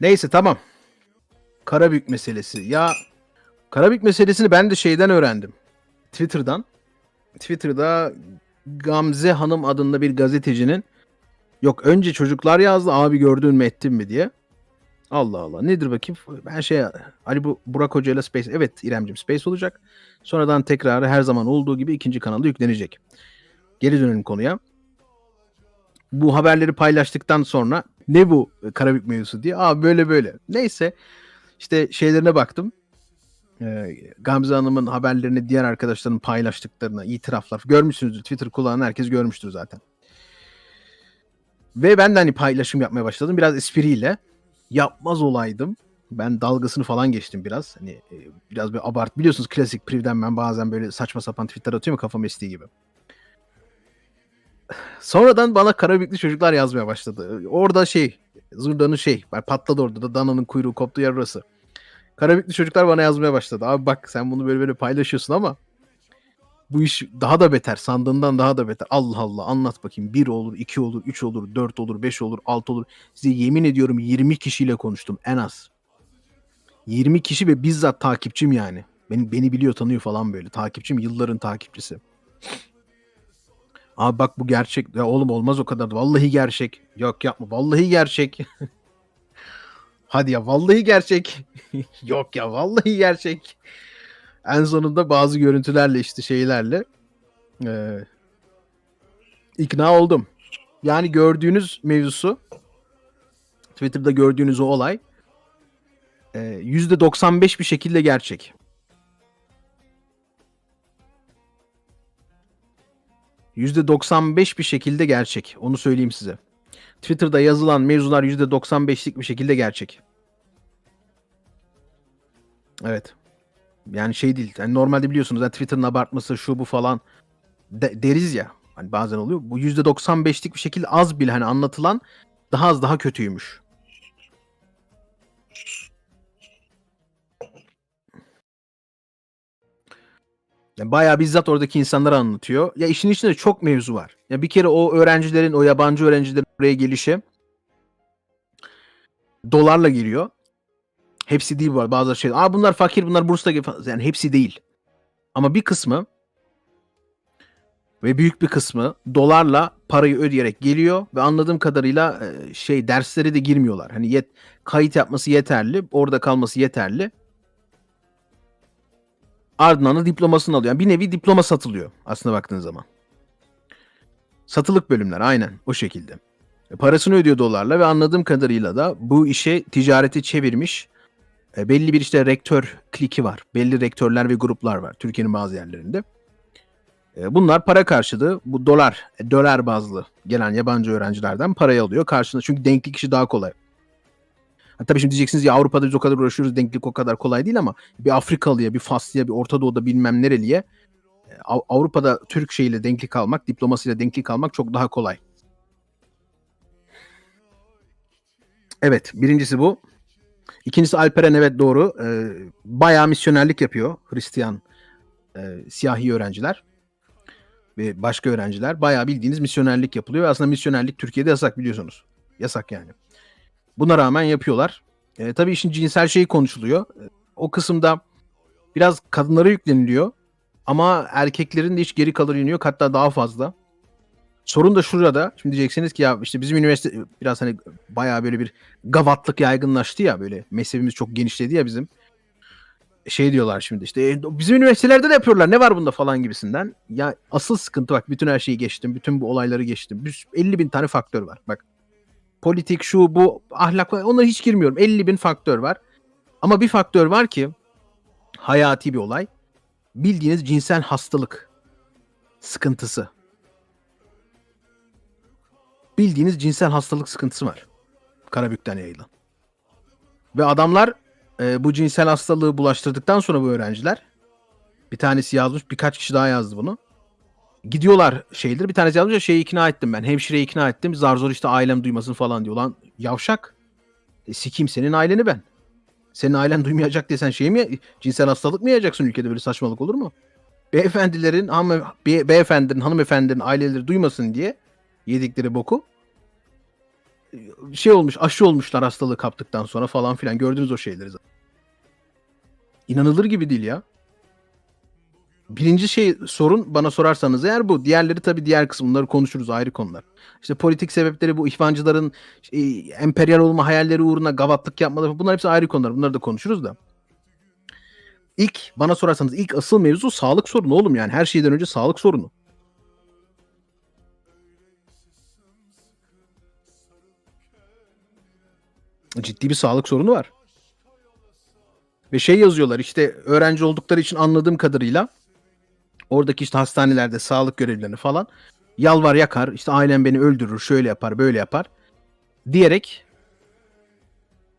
Neyse tamam. Karabük meselesi. Ya Karabük meselesini ben de şeyden öğrendim. Twitter'dan. Twitter'da Gamze Hanım adında bir gazetecinin yok önce çocuklar yazdı abi gördün mü ettin mi diye. Allah Allah nedir bakayım ben şey Ali bu Burak Hoca ile Space evet İremcim Space olacak. Sonradan tekrarı her zaman olduğu gibi ikinci kanalda yüklenecek. Geri dönelim konuya. Bu haberleri paylaştıktan sonra ne bu Karabük mevzusu diye. Aa böyle böyle. Neyse işte şeylerine baktım. Ee, Gamze Hanım'ın haberlerini diğer arkadaşların paylaştıklarına itiraflar görmüşsünüzdür. Twitter kullanan herkes görmüştür zaten. Ve ben de hani paylaşım yapmaya başladım. Biraz espriyle. Yapmaz olaydım. Ben dalgasını falan geçtim biraz. Hani e, biraz bir abart. Biliyorsunuz klasik privden ben bazen böyle saçma sapan tweetler atıyorum kafam estiği gibi. Sonradan bana Karabüklü çocuklar yazmaya başladı. Orada şey, Zurda'nın şey, patladı orada da Dana'nın kuyruğu koptu yer orası. Karabüklü çocuklar bana yazmaya başladı. Abi bak sen bunu böyle böyle paylaşıyorsun ama bu iş daha da beter. Sandığından daha da beter. Allah Allah anlat bakayım. 1 olur, 2 olur, 3 olur, 4 olur, 5 olur, 6 olur. Size yemin ediyorum 20 kişiyle konuştum en az. 20 kişi ve bizzat takipçim yani. Beni, beni biliyor tanıyor falan böyle. Takipçim yılların takipçisi. Abi bak bu gerçek. Ya oğlum olmaz o kadar. Vallahi gerçek. Yok yapma. Vallahi gerçek. Hadi ya vallahi gerçek. Yok ya vallahi gerçek. En sonunda bazı görüntülerle işte şeylerle e, ikna oldum. Yani gördüğünüz mevzusu Twitter'da gördüğünüz o olay e, %95 bir şekilde gerçek. %95 bir şekilde gerçek. Onu söyleyeyim size. Twitter'da yazılan mevzular %95'lik bir şekilde gerçek. Evet. Yani şey değil. Yani normalde biliyorsunuz yani Twitter'ın abartması şu bu falan de- deriz ya. Hani bazen oluyor. Bu %95'lik bir şekilde az bile hani anlatılan daha az daha kötüymüş. Yani bayağı bizzat oradaki insanlara anlatıyor. Ya işin içinde çok mevzu var. Ya bir kere o öğrencilerin, o yabancı öğrencilerin buraya gelişi dolarla geliyor. Hepsi değil bu arada. Bazı şey. Aa bunlar fakir, bunlar bursla gibi. Yani hepsi değil. Ama bir kısmı ve büyük bir kısmı dolarla parayı ödeyerek geliyor ve anladığım kadarıyla e, şey derslere de girmiyorlar. Hani yet, kayıt yapması yeterli, orada kalması yeterli. Ardından da diplomasını alıyor. Yani bir nevi diploma satılıyor aslında baktığın zaman. Satılık bölümler aynen o şekilde. E, Parasını ödüyor dolarla ve anladığım kadarıyla da bu işe ticareti çevirmiş e, belli bir işte rektör kliki var. Belli rektörler ve gruplar var Türkiye'nin bazı yerlerinde. E, Bunlar para karşılığı bu dolar, dolar bazlı gelen yabancı öğrencilerden parayı alıyor karşılığında. Çünkü denklik işi daha kolay. Ha, tabii şimdi diyeceksiniz ya Avrupa'da biz o kadar uğraşıyoruz denklik o kadar kolay değil ama bir Afrikalıya, bir Faslıya, bir Orta Doğu'da bilmem nereliye e, Av- Avrupa'da Türk şeyiyle denklik almak, diplomasıyla denklik almak çok daha kolay. Evet, birincisi bu. İkincisi Alperen evet doğru. Ee, bayağı misyonerlik yapıyor Hristiyan e, siyahi öğrenciler ve başka öğrenciler. Bayağı bildiğiniz misyonerlik yapılıyor. Aslında misyonerlik Türkiye'de yasak biliyorsunuz. Yasak yani. Buna rağmen yapıyorlar. E, tabii işin cinsel şeyi konuşuluyor. E, o kısımda biraz kadınlara yükleniliyor. Ama erkeklerin de hiç geri kalır iniyor. Hatta daha fazla. Sorun da şurada. Şimdi diyeceksiniz ki ya işte bizim üniversite biraz hani bayağı böyle bir gavatlık yaygınlaştı ya böyle. Mezhebimiz çok genişledi ya bizim. Şey diyorlar şimdi işte "E, bizim üniversitelerde de yapıyorlar ne var bunda falan gibisinden. Ya asıl sıkıntı bak bütün her şeyi geçtim. Bütün bu olayları geçtim. Bir- 50 bin tane faktör var bak. Politik şu bu ahlak onlara hiç girmiyorum. 50 bin faktör var. Ama bir faktör var ki hayati bir olay. Bildiğiniz cinsel hastalık sıkıntısı bildiğiniz cinsel hastalık sıkıntısı var. Karabük'ten yayılan. Ve adamlar e, bu cinsel hastalığı bulaştırdıktan sonra bu öğrenciler bir tanesi yazmış birkaç kişi daha yazdı bunu. Gidiyorlar şeydir bir tanesi yazmış ya şeyi ikna ettim ben hemşireyi ikna ettim zar zor işte ailem duymasın falan diyor. Lan yavşak e, sikeyim senin aileni ben. Senin ailen duymayacak diye sen şey mi cinsel hastalık mı yayacaksın ülkede böyle saçmalık olur mu? Beyefendilerin, hanım, be, beyefendinin, hanımefendilerin aileleri duymasın diye yedikleri boku şey olmuş aşı olmuşlar hastalığı kaptıktan sonra falan filan gördünüz o şeyleri zaten. İnanılır gibi değil ya. Birinci şey sorun bana sorarsanız eğer bu. Diğerleri tabii diğer kısım bunları konuşuruz ayrı konular. İşte politik sebepleri bu ihvancıların e, emperyal olma hayalleri uğruna gavatlık yapmaları bunlar hepsi ayrı konular. Bunları da konuşuruz da. İlk bana sorarsanız ilk asıl mevzu sağlık sorunu oğlum yani her şeyden önce sağlık sorunu. Ciddi bir sağlık sorunu var. Ve şey yazıyorlar işte öğrenci oldukları için anladığım kadarıyla oradaki işte hastanelerde sağlık görevlilerini falan yalvar yakar işte ailem beni öldürür şöyle yapar böyle yapar diyerek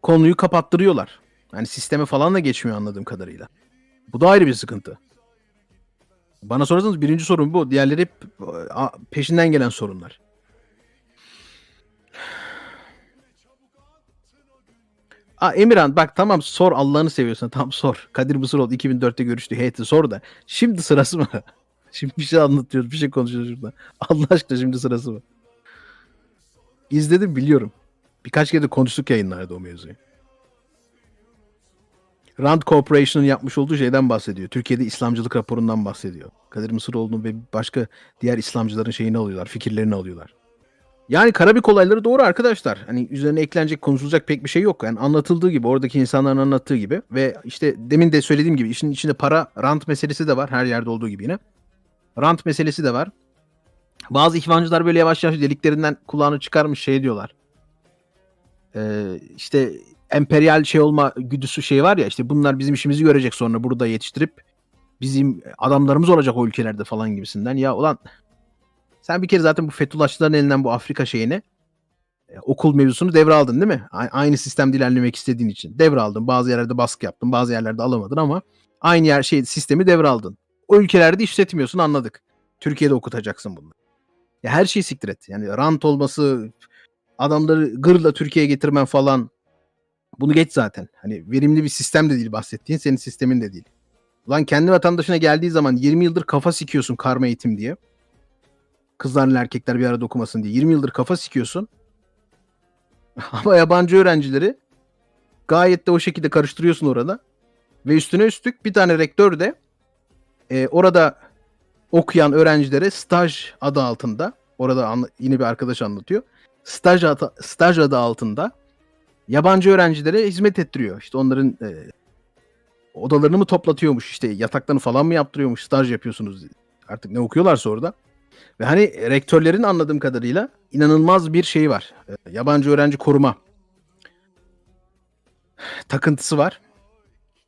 konuyu kapattırıyorlar. Yani sisteme falan da geçmiyor anladığım kadarıyla. Bu da ayrı bir sıkıntı. Bana sorarsanız birinci sorun bu. Diğerleri hep a, peşinden gelen sorunlar. Aa, Emirhan bak tamam sor Allah'ını seviyorsan tamam sor. Kadir Mısıroğlu 2004'te görüştü heyeti sor da. Şimdi sırası mı? Şimdi bir şey anlatıyoruz bir şey konuşuyoruz şurada. Allah aşkına şimdi sırası mı? İzledim biliyorum. Birkaç kere de konuştuk yayınlarda o mevzuyu. Rand Corporation'ın yapmış olduğu şeyden bahsediyor. Türkiye'de İslamcılık raporundan bahsediyor. Kadir Mısıroğlu'nun ve başka diğer İslamcıların şeyini alıyorlar, fikirlerini alıyorlar. Yani Karabük olayları doğru arkadaşlar. Hani üzerine eklenecek, konuşulacak pek bir şey yok. Yani anlatıldığı gibi, oradaki insanların anlattığı gibi ve işte demin de söylediğim gibi işin içinde para, rant meselesi de var her yerde olduğu gibi yine. Rant meselesi de var. Bazı ihvancılar böyle yavaş yavaş deliklerinden kulağını çıkarmış şey diyorlar. Ee, işte emperyal şey olma güdüsü şey var ya işte bunlar bizim işimizi görecek sonra burada yetiştirip bizim adamlarımız olacak o ülkelerde falan gibisinden. Ya ulan sen bir kere zaten bu Fethullahçıların elinden bu Afrika şeyini e, okul mevzusunu devraldın değil mi? Aynı sistemde ilerlemek istediğin için. Devraldın. Bazı yerlerde baskı yaptın. Bazı yerlerde alamadın ama aynı yer şey sistemi devraldın. O ülkelerde işletmiyorsun anladık. Türkiye'de okutacaksın bunu. Ya her şeyi siktir et. Yani rant olması, adamları gırla Türkiye'ye getirmen falan bunu geç zaten. Hani verimli bir sistem de değil bahsettiğin senin sistemin de değil. Ulan kendi vatandaşına geldiği zaman 20 yıldır kafa sikiyorsun karma eğitim diye. Kızlarla erkekler bir arada okumasın diye. 20 yıldır kafa sikiyorsun. Ama yabancı öğrencileri gayet de o şekilde karıştırıyorsun orada. Ve üstüne üstlük bir tane rektör de e, orada okuyan öğrencilere staj adı altında orada anla- yine bir arkadaş anlatıyor. Staj adı, staj adı altında yabancı öğrencilere hizmet ettiriyor. İşte onların e, odalarını mı toplatıyormuş işte yataklarını falan mı yaptırıyormuş staj yapıyorsunuz artık ne okuyorlarsa orada. Ve hani rektörlerin anladığım kadarıyla inanılmaz bir şey var. E, yabancı öğrenci koruma takıntısı var.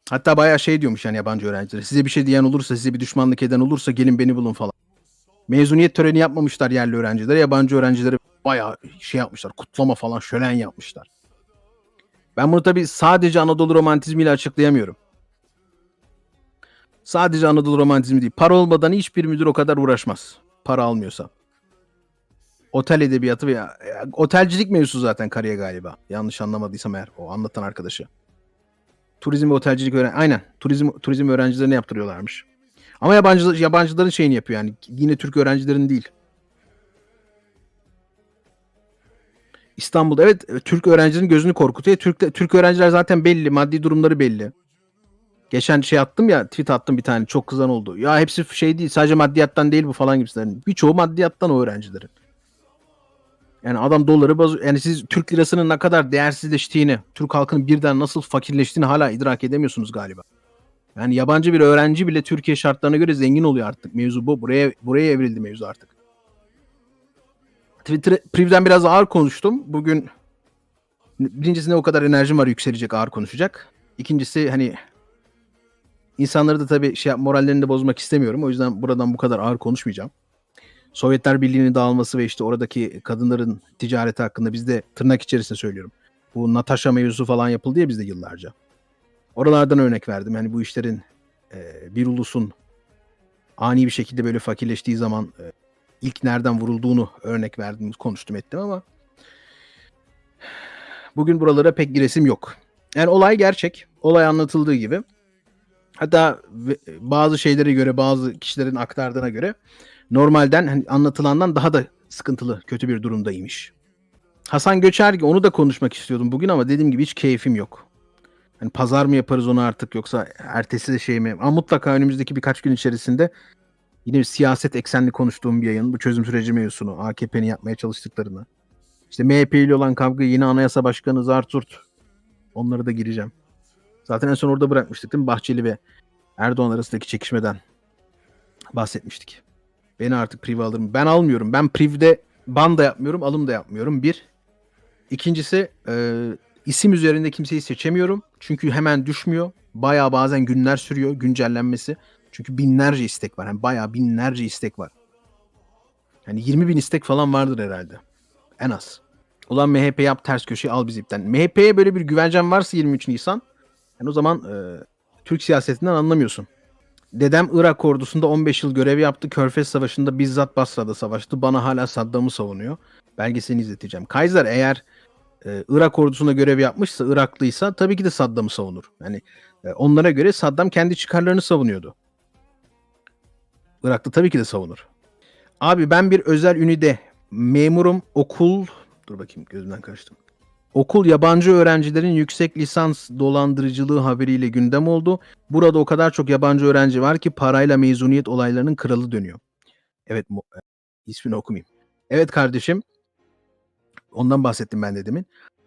Hatta bayağı şey diyormuş yani yabancı öğrencilere. Size bir şey diyen olursa, size bir düşmanlık eden olursa gelin beni bulun falan. Mezuniyet töreni yapmamışlar yerli öğrencilere. Yabancı öğrencilere bayağı şey yapmışlar. Kutlama falan şölen yapmışlar. Ben bunu tabii sadece Anadolu romantizmiyle açıklayamıyorum. Sadece Anadolu romantizmi değil. Para olmadan hiçbir müdür o kadar uğraşmaz. Para almıyorsa. Otel edebiyatı veya ya, otelcilik mevzusu zaten Kariye galiba. Yanlış anlamadıysam eğer o anlatan arkadaşı. Turizm ve otelcilik öğren aynen turizm turizm öğrencilerine yaptırıyorlarmış. Ama yabancı yabancıların şeyini yapıyor yani yine Türk öğrencilerin değil. İstanbul'da evet Türk öğrencilerin gözünü korkutuyor. Türk Türk öğrenciler zaten belli, maddi durumları belli. Geçen şey attım ya, tweet attım bir tane çok kızan oldu. Ya hepsi şey değil, sadece maddiyattan değil bu falan gibisinden. Birçoğu maddiyattan o öğrencilerin. Yani adam doları bozuyor. Yani siz Türk lirasının ne kadar değersizleştiğini, Türk halkının birden nasıl fakirleştiğini hala idrak edemiyorsunuz galiba. Yani yabancı bir öğrenci bile Türkiye şartlarına göre zengin oluyor artık. Mevzu bu. Buraya buraya evrildi mevzu artık. Twitter Priv'den biraz ağır konuştum. Bugün birincisi ne o kadar enerjim var yükselecek ağır konuşacak. İkincisi hani insanları da tabii şey morallerini de bozmak istemiyorum. O yüzden buradan bu kadar ağır konuşmayacağım. Sovyetler Birliği'nin dağılması ve işte oradaki kadınların ticareti hakkında biz de tırnak içerisinde söylüyorum. Bu Natasha mevzusu falan yapıldı ya bizde yıllarca. Oralardan örnek verdim. Yani bu işlerin e, bir ulusun ani bir şekilde böyle fakirleştiği zaman e, ilk nereden vurulduğunu örnek verdim, konuştum ettim ama bugün buralara pek giresim yok. Yani olay gerçek. Olay anlatıldığı gibi. Hatta bazı şeylere göre, bazı kişilerin aktardığına göre normalden hani anlatılandan daha da sıkıntılı, kötü bir durumdaymış. Hasan Göçer onu da konuşmak istiyordum bugün ama dediğim gibi hiç keyfim yok. Hani pazar mı yaparız onu artık yoksa ertesi de şey mi? Ama mutlaka önümüzdeki birkaç gün içerisinde yine bir siyaset eksenli konuştuğum bir yayın. Bu çözüm süreci mevzusunu, AKP'nin yapmaya çalıştıklarını. İşte MHP ile olan kavga yine anayasa başkanı Zarturt. Onları da gireceğim. Zaten en son orada bırakmıştık değil mi? Bahçeli ve Erdoğan arasındaki çekişmeden bahsetmiştik. Beni artık prive alır mı? Ben almıyorum. Ben privde ban da yapmıyorum, alım da yapmıyorum. Bir. İkincisi e, isim üzerinde kimseyi seçemiyorum. Çünkü hemen düşmüyor. Bayağı bazen günler sürüyor güncellenmesi. Çünkü binlerce istek var. Yani bayağı binlerce istek var. Yani 20 bin istek falan vardır herhalde. En az. Ulan MHP yap ters köşeyi al biz ipten. MHP'ye böyle bir güvencen varsa 23 Nisan yani o zaman e, Türk siyasetinden anlamıyorsun. Dedem Irak ordusunda 15 yıl görev yaptı. Körfez Savaşı'nda bizzat Basra'da savaştı. Bana hala Saddam'ı savunuyor. Belgeselini izleteceğim. Kaiser eğer e, Irak ordusunda görev yapmışsa, Iraklıysa tabii ki de Saddam'ı savunur. Yani e, onlara göre Saddam kendi çıkarlarını savunuyordu. Irak'ta tabii ki de savunur. Abi ben bir özel ünide memurum okul dur bakayım gözümden kaçtım. Okul yabancı öğrencilerin yüksek lisans dolandırıcılığı haberiyle gündem oldu. Burada o kadar çok yabancı öğrenci var ki parayla mezuniyet olaylarının kralı dönüyor. Evet e, ismini okumayayım. Evet kardeşim. Ondan bahsettim ben de demin.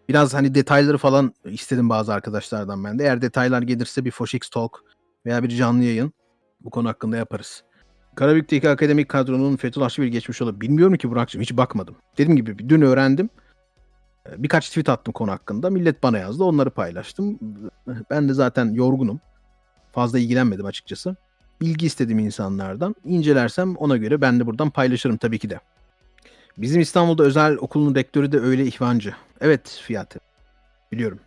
Biraz hani detayları falan istedim bazı arkadaşlardan ben de. Eğer detaylar gelirse bir Foşix Talk veya bir canlı yayın bu konu hakkında yaparız. Karabük'teki akademik kadronun Fethullahçı bir geçmiş olup bilmiyorum ki Burak'cığım hiç bakmadım. Dediğim gibi dün öğrendim. Birkaç tweet attım konu hakkında. Millet bana yazdı. Onları paylaştım. Ben de zaten yorgunum. Fazla ilgilenmedim açıkçası. Bilgi istedim insanlardan. İncelersem ona göre ben de buradan paylaşırım tabii ki de. Bizim İstanbul'da özel okulun rektörü de öyle ihvancı. Evet fiyatı. Biliyorum.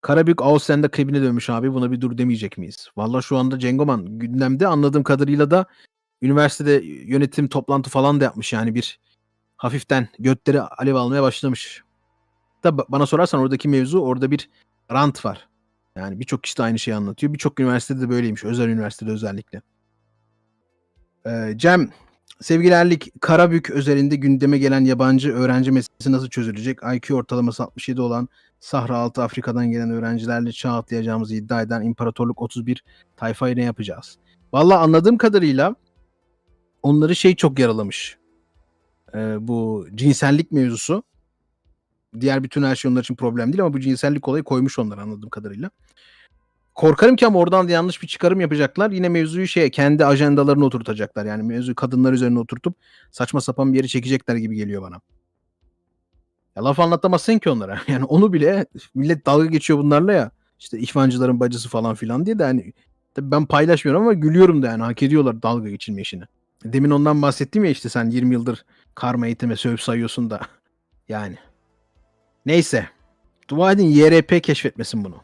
Karabük Ausen'de klibine dönmüş abi. Buna bir dur demeyecek miyiz? Valla şu anda Cengoman gündemde anladığım kadarıyla da üniversitede yönetim toplantı falan da yapmış. Yani bir hafiften götleri alev almaya başlamış. Da ba- bana sorarsan oradaki mevzu orada bir rant var. Yani birçok kişi de aynı şeyi anlatıyor. Birçok üniversitede de böyleymiş. Özel üniversitede özellikle. Ee, Cem, sevgili Erlik, Karabük özelinde gündeme gelen yabancı öğrenci meselesi nasıl çözülecek? IQ ortalaması 67 olan Sahra Altı Afrika'dan gelen öğrencilerle çağ atlayacağımızı iddia eden İmparatorluk 31 tayfayı ne yapacağız? Valla anladığım kadarıyla onları şey çok yaralamış. Ee, bu cinsellik mevzusu. Diğer bütün her şey onlar için problem değil ama bu cinsellik olayı koymuş onlar anladığım kadarıyla. Korkarım ki ama oradan da yanlış bir çıkarım yapacaklar. Yine mevzuyu şeye kendi ajandalarına oturtacaklar. Yani mevzuyu kadınlar üzerine oturtup saçma sapan bir yere çekecekler gibi geliyor bana. Ya laf anlatamazsın ki onlara. Yani onu bile millet dalga geçiyor bunlarla ya. İşte ihvancıların bacısı falan filan diye de hani tabii ben paylaşmıyorum ama gülüyorum da yani hak ediyorlar dalga geçilme işini. Demin ondan bahsettim ya işte sen 20 yıldır karma eğitime sövüp sayıyorsun da. Yani. Neyse. Dua edin YRP keşfetmesin bunu.